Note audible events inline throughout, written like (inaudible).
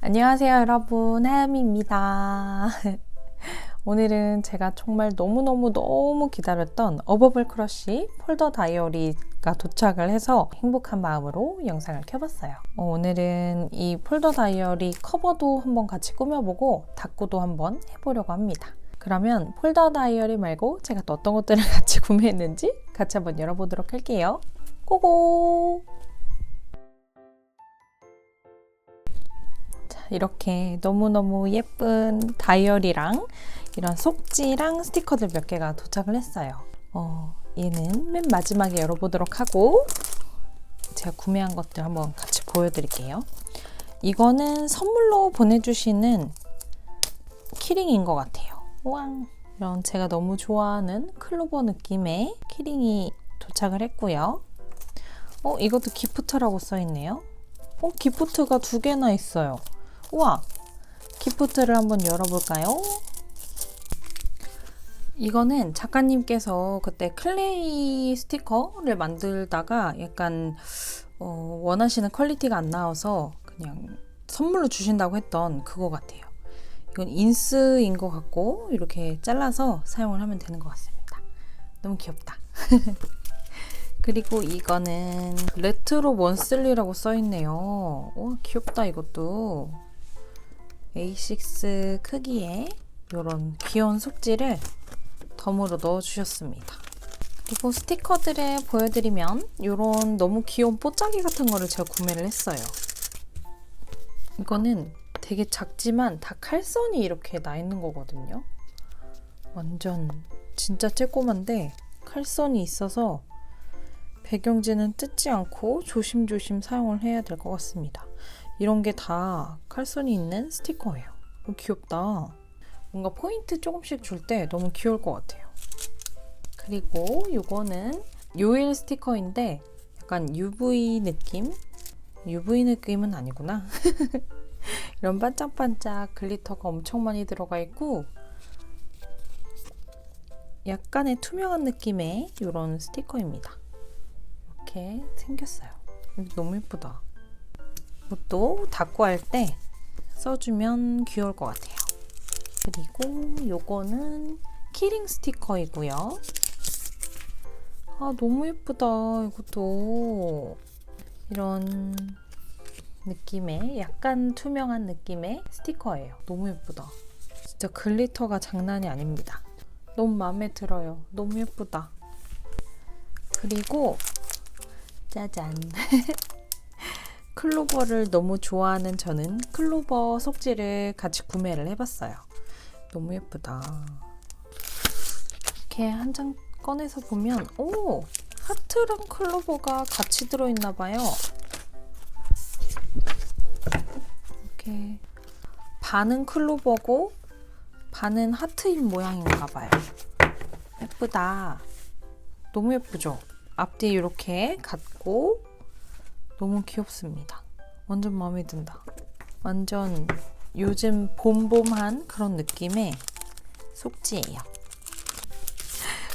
안녕하세요 여러분. 하야미입니다. (laughs) 오늘은 제가 정말 너무너무너무 기다렸던 어버블 크러쉬 폴더 다이어리가 도착을 해서 행복한 마음으로 영상을 켜봤어요. 어, 오늘은 이 폴더 다이어리 커버도 한번 같이 꾸며보고 닫고도 한번 해보려고 합니다 그러면 폴더 다이어리 말고 제가 또 어떤 것들을 (laughs) 같이 구매했는지 같이 한번 열어보도록 할게요 고고 이렇게 너무너무 예쁜 다이어리랑 이런 속지랑 스티커들 몇 개가 도착을 했어요. 어, 얘는 맨 마지막에 열어보도록 하고 제가 구매한 것들 한번 같이 보여드릴게요. 이거는 선물로 보내주시는 키링인 것 같아요. 우왕! 이런 제가 너무 좋아하는 클로버 느낌의 키링이 도착을 했고요. 어, 이것도 기프트라고 써있네요. 어, 기프트가 두 개나 있어요. 우와! 기프트를 한번 열어볼까요? 이거는 작가님께서 그때 클레이 스티커를 만들다가 약간 어, 원하시는 퀄리티가 안 나와서 그냥 선물로 주신다고 했던 그거 같아요. 이건 인스인 것 같고 이렇게 잘라서 사용을 하면 되는 것 같습니다. 너무 귀엽다. (laughs) 그리고 이거는 레트로 먼슬리라고 써있네요. 와 귀엽다 이것도. A6 크기의 이런 귀여운 속지를 덤으로 넣어주셨습니다. 그리고 스티커들을 보여드리면 이런 너무 귀여운 뽀짝이 같은 거를 제가 구매를 했어요. 이거는 되게 작지만 다 칼선이 이렇게 나 있는 거거든요. 완전 진짜 쬐꼬만데 칼선이 있어서 배경지는 뜯지 않고 조심조심 사용을 해야 될 것 같습니다. 이런 게 다 칼선이 있는 스티커예요. 귀엽다. 뭔가 포인트 조금씩 줄 때 너무 귀여울 것 같아요. 그리고 이거는 요일 스티커인데 약간 UV 느낌? UV 느낌은 아니구나. (laughs) 이런 반짝반짝 글리터가 엄청 많이 들어가 있고 약간의 투명한 느낌의 이런 스티커입니다. 이렇게 생겼어요. 너무 예쁘다. 이것도 닫고 할 때 써주면 귀여울 것 같아요. 그리고 요거는 키링 스티커이고요. 아 너무 예쁘다 이것도 이런 느낌의 약간 투명한 느낌의 스티커예요. 너무 예쁘다. 진짜 글리터가 장난이 아닙니다. 너무 마음에 들어요. 너무 예쁘다. 그리고 짜잔 (laughs) 클로버를 너무 좋아하는 저는 클로버 속지를 같이 구매를 해봤어요. 너무 예쁘다. 이렇게 한 장 꺼내서 보면 오 하트랑 클로버가 같이 들어있나 봐요. 반은 클로버고 반은 하트인 모양인가 봐요. 예쁘다. 너무 예쁘죠? 앞뒤 이렇게 같고 너무 귀엽습니다. 완전 마음에 든다. 완전 요즘 봄봄한 그런 느낌의 속지예요.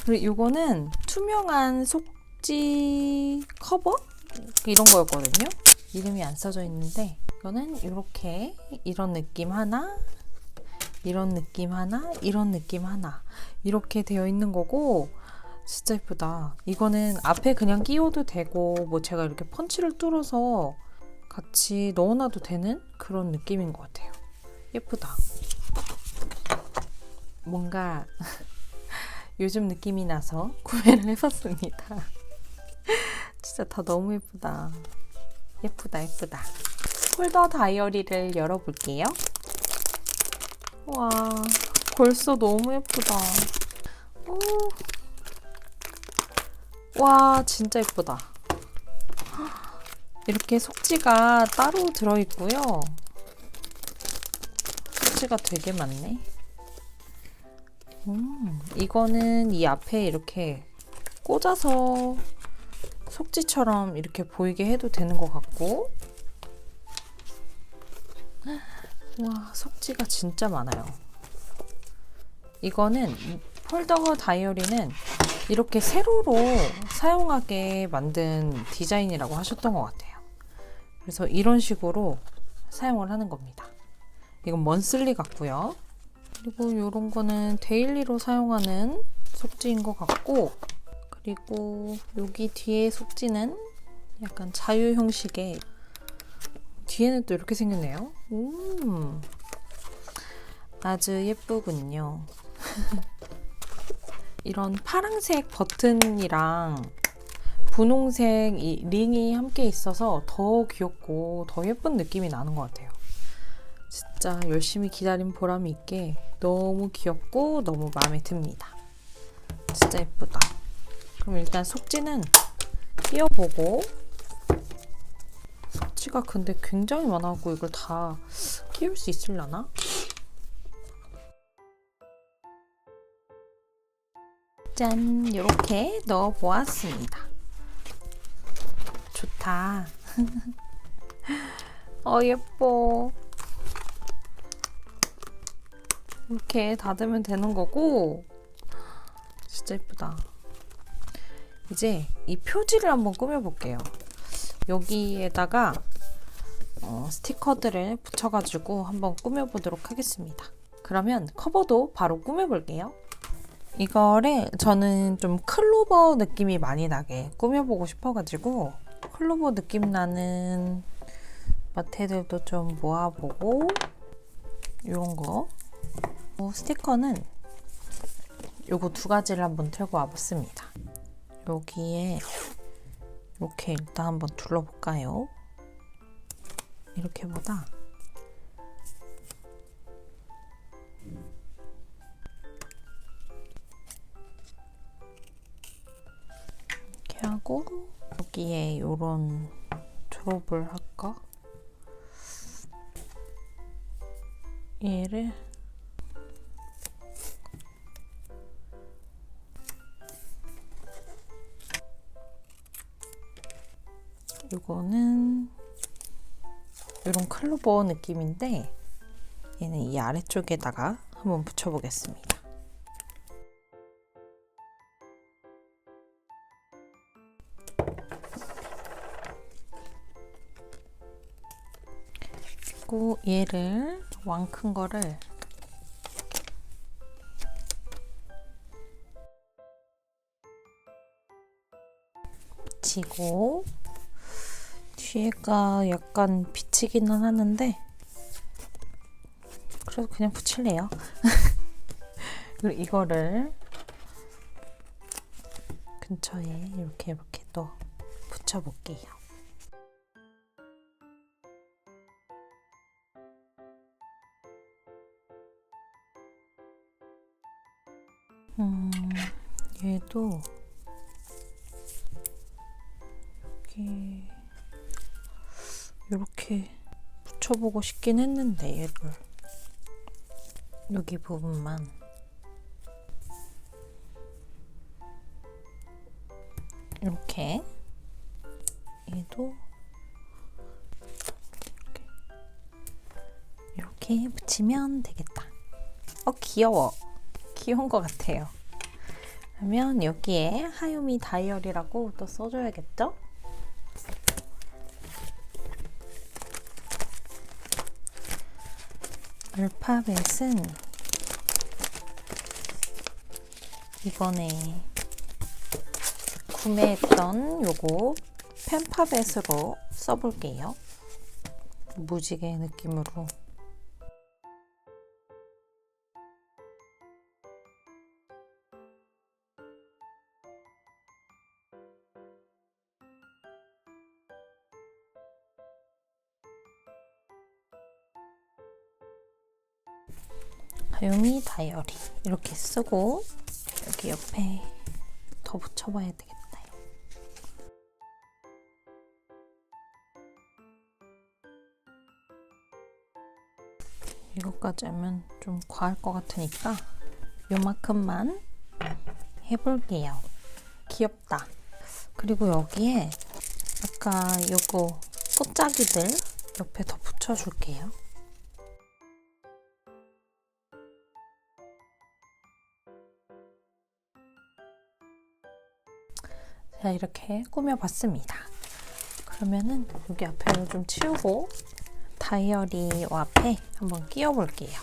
그리고 이거는 투명한 속지 커버 이런 거였거든요. 이름이 안 써져 있는데 이거는 이렇게 이런 느낌 하나, 이런 느낌 하나, 이런 느낌 하나 이렇게 되어 있는 거고 진짜 예쁘다. 이거는 앞에 그냥 끼워도 되고 뭐 제가 이렇게 펀치를 뚫어서 같이 넣어놔도 되는 그런 느낌인 것 같아요. 예쁘다. 뭔가 (laughs) 요즘 느낌이 나서 (laughs) 구매를 해봤습니다. (laughs) 진짜 다 너무 예쁘다. 예쁘다, 예쁘다. 폴더 다이어리를 열어볼게요. 와, 벌써 너무 예쁘다. 오. 와, 진짜 예쁘다. 이렇게 속지가 따로 들어있고요. 속지가 되게 많네. 음, 이거는 이 앞에 이렇게 꽂아서 속지처럼 이렇게 보이게 해도 되는 것 같고 와 속지가 진짜 많아요 이거는 폴더 다이어리는 이렇게 세로로 사용하게 만든 디자인이라고 하셨던 것 같아요. 그래서 이런 식으로 사용을 하는 겁니다. 이건 먼슬리 같고요. 그리고 이런 거는 데일리로 사용하는 속지인 것 같고 그리고 여기 뒤에 속지는 약간 자유 형식의 뒤에는 또 이렇게 생겼네요. 음, 아주 예쁘군요. (laughs) 이런 파랑색 버튼이랑 분홍색 이 링이 함께 있어서 더 귀엽고 더 예쁜 느낌이 나는 것 같아요. 진짜 열심히 기다린 보람이 있게 너무 귀엽고 너무 마음에 듭니다. 진짜 예쁘다. 그럼 일단 속지는 끼워보고 속지가 근데 굉장히 많아갖고 이걸 다 끼울 수 있으려나? 짠! 이렇게 넣어보았습니다. 좋다. (laughs) 어, 예뻐. 이렇게 닫으면 되는 거고, 진짜 예쁘다. 이제 이 표지를 한번 꾸며볼게요. 여기에다가 어, 스티커들을 붙여가지고 한번 꾸며보도록 하겠습니다. 그러면 커버도 바로 꾸며볼게요. 이거를 저는 좀 클로버 느낌이 많이 나게 꾸며보고 싶어가지고 클로버 느낌 나는 마테들도 좀 모아보고 이런 거 어, 스티커는 요거 두 가지를 한번 들고 와봤습니다. 여기에 이렇게 일단 한번 둘러볼까요? 이렇게보다 이렇게 하고 여기에 이런 드롭을 할까? 얘를 이거는 이런 클로버 느낌인데 얘는 이 아래쪽에다가 한번 붙여보겠습니다. 그리고 얘를 왕 큰 거를 붙이고 뒤에가 약간 비치기는 하는데 그래도 그냥 붙일래요. (laughs) 그리고 이거를 근처에 이렇게 이렇게 또 붙여볼게요. 음, 얘도 이렇게 붙여보고 싶긴 했는데 얘를 여기 부분만 이렇게 얘도 이렇게, 이렇게 붙이면 되겠다. 어 귀여워. 귀여운 것 같아요. 그러면 여기에 하유미 다이어리라고 또 써줘야겠죠? 알파벳은 이번에 구매했던 요거 펜파벳으로 써볼게요. 무지개 느낌으로. 다이어리 이렇게 쓰고 여기 옆에 더 붙여봐야 되겠다. 이것까지 하면 좀 과할 것 같으니까 요만큼만 해볼게요. 귀엽다. 그리고 여기에 아까 요거 꽃자기들 옆에 더 붙여줄게요. 이렇게 꾸며봤습니다. 그러면은 여기 앞에를 좀 치우고 다이어리 앞에 한번 끼워볼게요.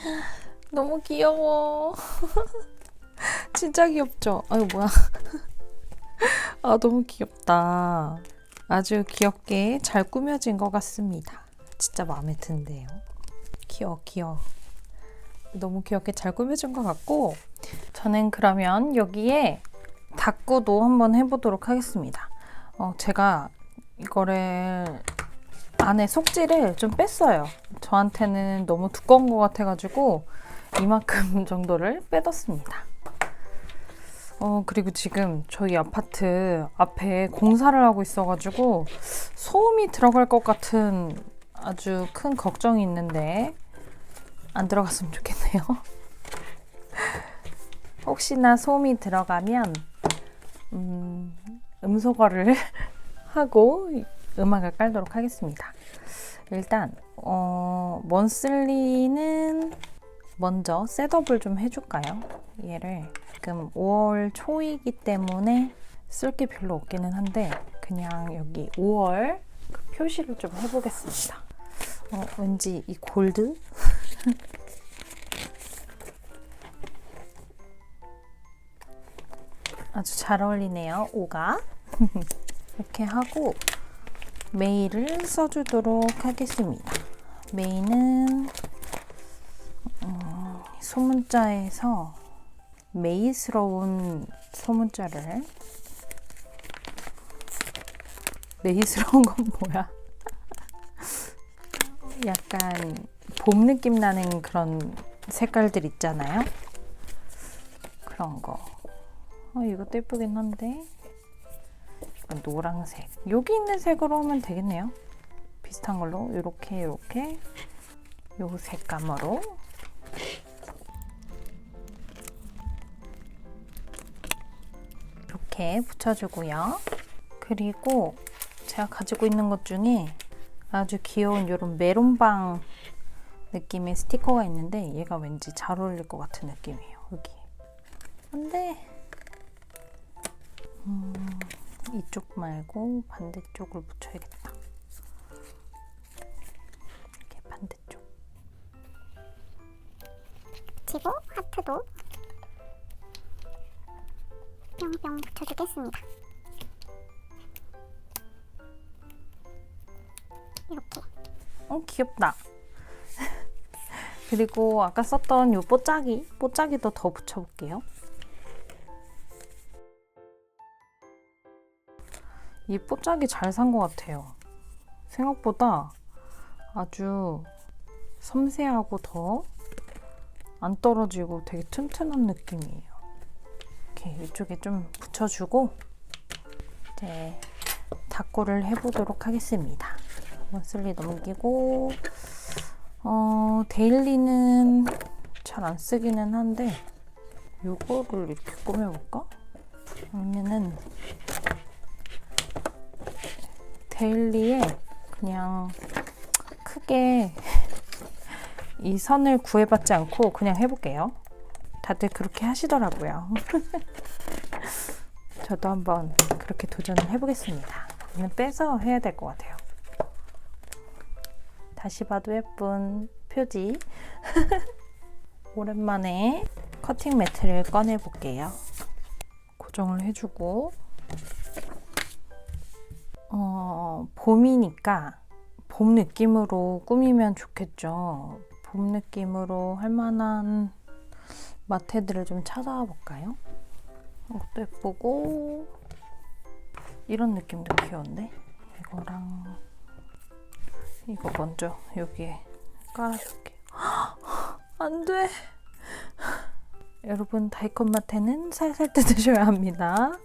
(laughs) 너무 귀여워. (laughs) 진짜 귀엽죠? 아유, 뭐야. (laughs) 아, 너무 귀엽다. 아주 귀엽게 잘 꾸며진 것 같습니다. 진짜 마음에 든대요. 귀여워, 귀여워. 너무 귀엽게 잘 꾸며진 것 같고, 저는 그러면 여기에 닦고도 한번 해보도록 하겠습니다. 어, 제가 이거를 안에 속지를 좀 뺐어요. 저한테는 너무 두꺼운 것 같아가지고 이만큼 (laughs) 정도를 빼뒀습니다. 어, 그리고 지금 저희 아파트 앞에 공사를 하고 있어가지고 소음이 들어갈 것 같은 아주 큰 걱정이 있는데 안 들어갔으면 좋겠네요. (laughs) 혹시나 소음이 들어가면 음, 음소거를 (laughs) 하고 음악을 깔도록 하겠습니다. 일단 어, 먼슬리는 먼저 셋업을 좀 해줄까요? 얘를 지금 5월 초이기 때문에 쓸 게 별로 없기는 한데 그냥 여기 5월 그 표시를 좀 해보겠습니다. 어, 왠지 이 골드 (laughs) 아주 잘 어울리네요. 5가 (laughs) 이렇게 하고 메일을 써주도록 하겠습니다. 메일은 음, 소문자에서 메이스러운 소문자를 메이스러운 건 뭐야? (laughs) 약간 봄 느낌 나는 그런 색깔들 있잖아요. 그런 거. 어, 이것도 예쁘긴 한데 노랑색. 여기 있는 색으로 하면 되겠네요. 비슷한 걸로 이렇게 이렇게 요 색감으로 이렇게 붙여주고요. 그리고 제가 가지고 있는 것 중에 아주 귀여운 이런 메론빵 느낌의 스티커가 있는데 얘가 왠지 잘 어울릴 것 같은 느낌이에요. 여기. 근데 음, 이쪽 말고 반대쪽을 붙여야겠다. 이렇게 반대쪽. 붙이고 하트도 뿅뿅 붙여주겠습니다. 이렇게 어, 귀엽다. (laughs) 그리고 아까 썼던 이 뽀짝이, 뽀짝이도 더 붙여볼게요. 이 뽀짝이 잘 산 것 같아요. 생각보다 아주 섬세하고 더 안 떨어지고 되게 튼튼한 느낌이에요. 이렇게 이쪽에 좀 붙여주고 이제 닦고를 해보도록 하겠습니다. 먼슬리 넘기고 어, 데일리는 잘 안 쓰기는 한데 요거를 이렇게 꾸며볼까? 아니면은 데일리에 그냥 크게 (laughs) 이 선을 구애받지 않고 그냥 해볼게요. 다들 그렇게 하시더라고요. (laughs) 저도 한번 그렇게 도전을 해보겠습니다. 이는 빼서 해야 될 것 같아요. 다시 봐도 예쁜 표지. (laughs) 오랜만에 커팅 매트를 꺼내 볼게요. 고정을 해주고, 어, 봄이니까 봄 느낌으로 꾸미면 좋겠죠. 봄 느낌으로 할 만한 마테들을 좀 찾아와 볼까요? 이것도 예쁘고, 이런 느낌도 귀여운데? 이거랑 이거 먼저 여기에 깔아줄게요. 안 돼. 여러분 다이콘 마테는 살살 뜯으셔야 합니다.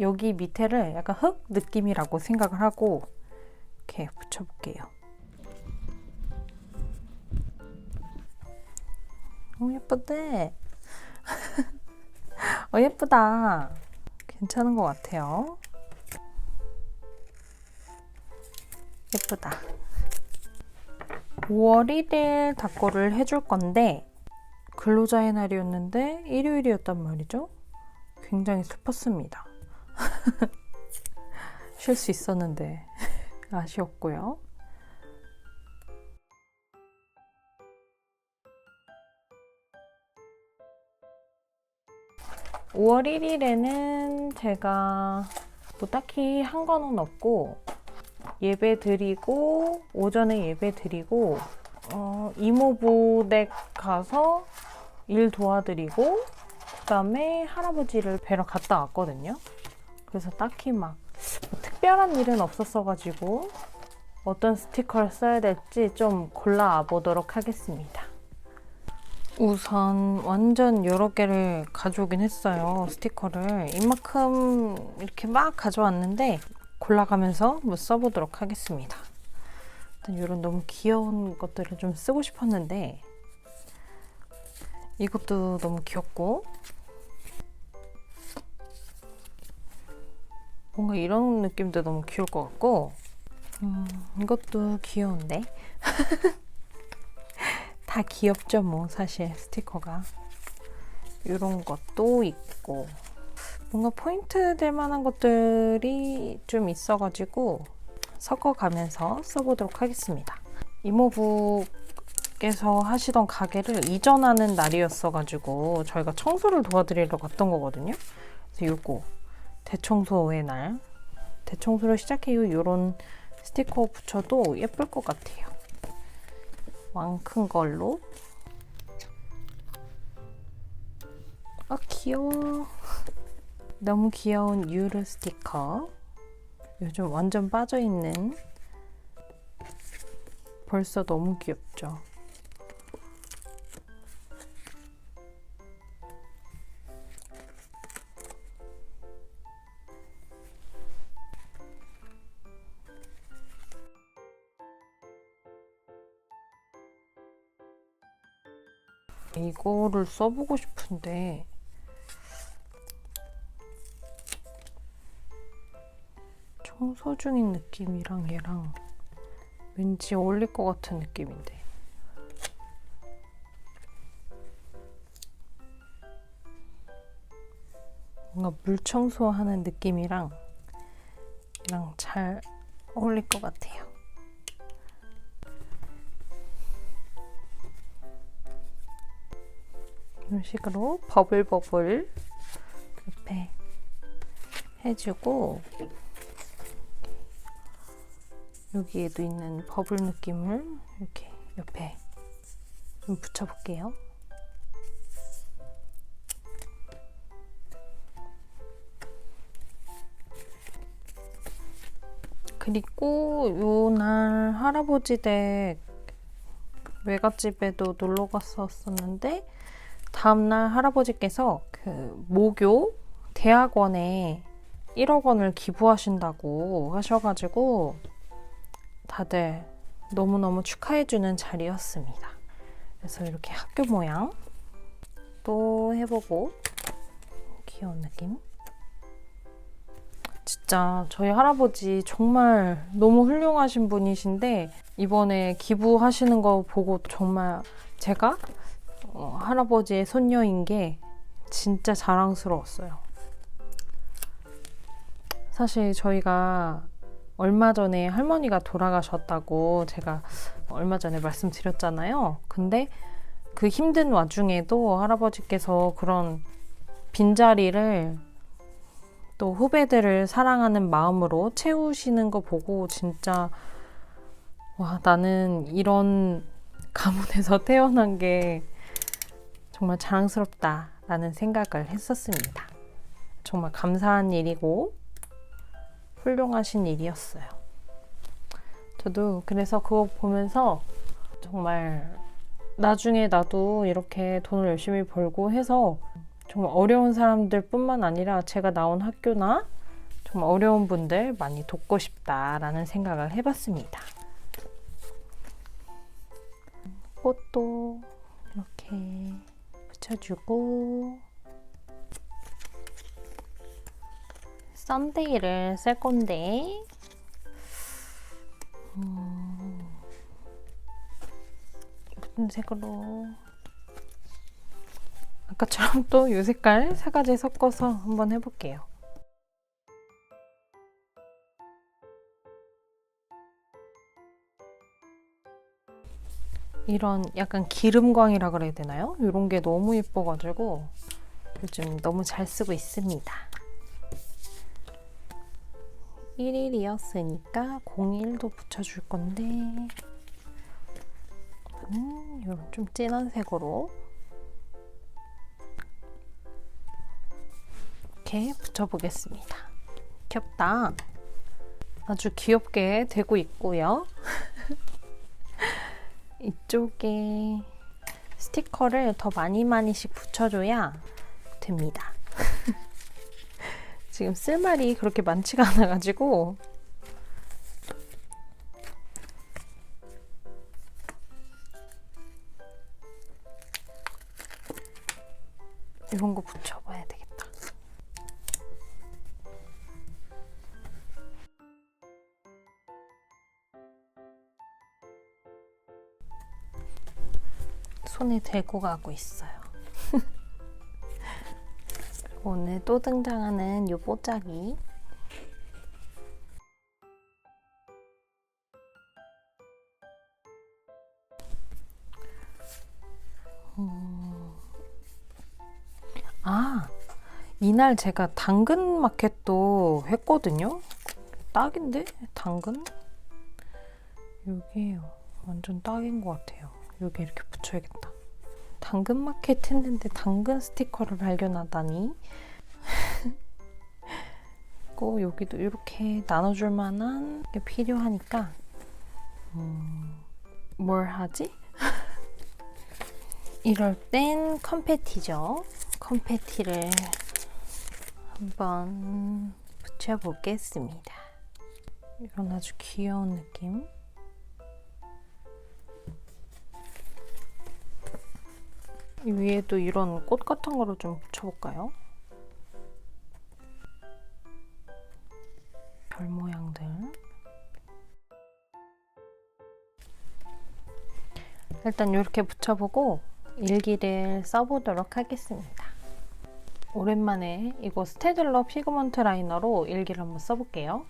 여기 밑에를 약간 흙 느낌이라고 생각을 하고 이렇게 붙여볼게요. 오 예쁜데? (laughs) 어 예쁘다. 괜찮은 것 같아요. 예쁘다. 5월 1일 닦고를 해줄 건데 근로자의 날이었는데 일요일이었단 말이죠. 굉장히 슬펐습니다. (laughs) 쉴 수 있었는데 (laughs) 아쉬웠고요. 5월 1일에는 제가 뭐 딱히 한 거는 없고 예배 드리고 오전에 예배 드리고 어, 이모부 댁 가서 일 도와드리고 그다음에 할아버지를 뵈러 갔다 왔거든요. 그래서 딱히 막 뭐 특별한 일은 없었어가지고 어떤 스티커를 써야 될지 좀 골라 보도록 하겠습니다. 우선 완전 여러 개를 가져오긴 했어요. 스티커를 이만큼 이렇게 막 가져왔는데 골라가면서 뭐 써보도록 하겠습니다. 일단 이런 너무 귀여운 것들을 좀 쓰고 싶었는데 이것도 너무 귀엽고 뭔가 이런 느낌도 너무 귀여울 것 같고. 음, 이것도 귀여운데? (laughs) 다 귀엽죠 뭐 사실 스티커가. 이런 것도 있고. 뭔가 포인트 될 만한 것들이 좀 있어가지고 섞어가면서 써보도록 하겠습니다. 이모부께서 하시던 가게를 이전하는 날이었어가지고 저희가 청소를 도와드리러 갔던 거거든요. 그래서 요거 대청소의 날. 대청소를 시작해 이런 스티커 붙여도 예쁠 것 같아요. 왕큰 걸로. 아 귀여워. (laughs) 너무 귀여운 유르 스티커. 요즘 완전 빠져있는. 벌써 너무 귀엽죠 이거를 써보고 싶은데 청소 중인 느낌이랑 얘랑 왠지 어울릴 것 같은 느낌인데 뭔가 물 청소하는 느낌이랑 이랑 잘 어울릴 것 같아요. 이런 식으로 버블버블 옆에 해주고 여기에도 있는 버블 느낌을 이렇게 옆에 좀 붙여볼게요. 그리고 요날 할아버지 댁 외갓집에도 놀러 갔었었는데 다음날 할아버지께서 그 모교 대학원에 1억 원을 기부하신다고 하셔가지고 다들 너무너무 축하해주는 자리였습니다. 그래서 이렇게 학교 모양 또 해보고 귀여운 느낌. 진짜 저희 할아버지 정말 너무 훌륭하신 분이신데 이번에 기부하시는 거 보고 정말 제가 어, 할아버지의 손녀인 게 진짜 자랑스러웠어요. 사실 저희가 얼마 전에 할머니가 돌아가셨다고 제가 얼마 전에 말씀드렸잖아요. 근데 그 힘든 와중에도 할아버지께서 그런 빈자리를 또 후배들을 사랑하는 마음으로 채우시는 거 보고 진짜 와 나는 이런 (laughs) 가문에서 태어난 게 정말 자랑스럽다라는 생각을 했었습니다. 정말 감사한 일이고 훌륭하신 일이었어요. 저도 그래서 그거 보면서 정말 나중에 나도 이렇게 돈을 열심히 벌고 해서 정말 어려운 사람들 뿐만 아니라 제가 나온 학교나 정말 어려운 분들 많이 돕고 싶다라는 생각을 해봤습니다. 꽃도 이렇게 붙여주고 썬데이를 쓸 건데 음, 무슨 색으로 아까처럼 또 이 색깔 세 가지 섞어서 한번 해볼게요. 이런 약간 기름광이라 그래야 되나요? 이런 게 너무 예뻐가지고 요즘 너무 잘 쓰고 있습니다. 1일이었으니까 01도 붙여줄 건데 음, 이런 좀 진한 색으로 이렇게 붙여보겠습니다. 귀엽다. 아주 귀엽게 되고 있고요. (laughs) 이쪽에 스티커를 더 많이 많이씩 붙여줘야 됩니다. (laughs) 지금 쓸 말이 그렇게 많지가 않아가지고 이런 거 붙여 손에 대고 가고 있어요. (laughs) 오늘 또 등장하는 요 뽀짝이 음. 아, 이날 제가 당근 마켓도 했거든요. 딱인데? 당근? 여기에요. 완전 딱인 것 같아요. 여기 이렇게 붙여야겠다. 당근 마켓 했는데 당근 스티커를 발견하다니. (laughs) 그리고 여기도 이렇게 나눠줄 만한 게 필요하니까 음, 뭘 하지? (laughs) 이럴 땐 컴패티죠. 컴패티를 한번 붙여보겠습니다. 이런 아주 귀여운 느낌. 위에도 이런 꽃 같은 거를 좀 붙여볼까요? 별 모양들. 일단 이렇게 붙여보고 일기를 써보도록 하겠습니다. 오랜만에 이거 스테들러 피그먼트 라이너로 일기를 한번 써볼게요.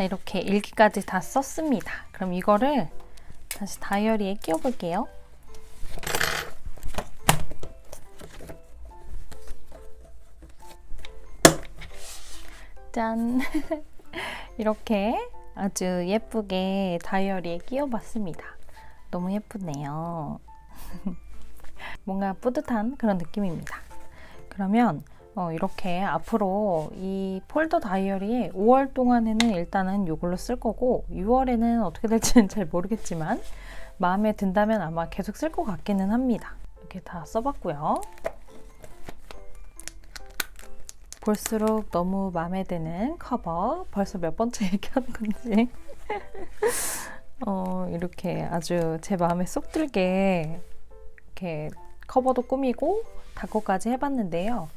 자, 이렇게 일기까지 다 썼습니다. 그럼 이거를 다시 다이어리에 끼워 볼게요. 짠! (laughs) 이렇게 아주 예쁘게 다이어리에 끼워 봤습니다. 너무 예쁘네요. (laughs) 뭔가 뿌듯한 그런 느낌입니다. 그러면 어, 이렇게 앞으로 이 폴더 다이어리에 5월 동안에는 일단은 이걸로 쓸 거고 6월에는 어떻게 될지는 잘 모르겠지만 마음에 든다면 아마 계속 쓸 것 같기는 합니다. 이렇게 다 써봤고요. 볼수록 너무 마음에 드는 커버. 벌써 몇 번째 (laughs) 얘기하는 건지. (laughs) 어, 이렇게 아주 제 마음에 쏙 들게 이렇게 커버도 꾸미고 닫고까지 해봤는데요.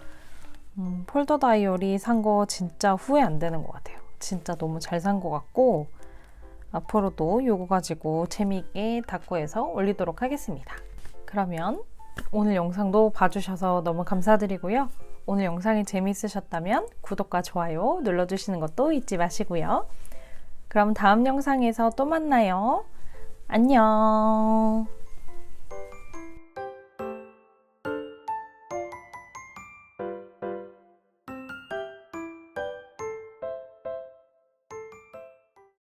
음, 폴더 다이어리 산 거 진짜 후회 안 되는 것 같아요. 진짜 너무 잘 산 것 같고 앞으로도 요거 가지고 재미있게 닫고해서 올리도록 하겠습니다. 그러면 오늘 영상도 봐주셔서 너무 감사드리고요. 오늘 영상이 재미있으셨다면 구독과 좋아요 눌러주시는 것도 잊지 마시고요. 그럼 다음 영상에서 또 만나요. 안녕.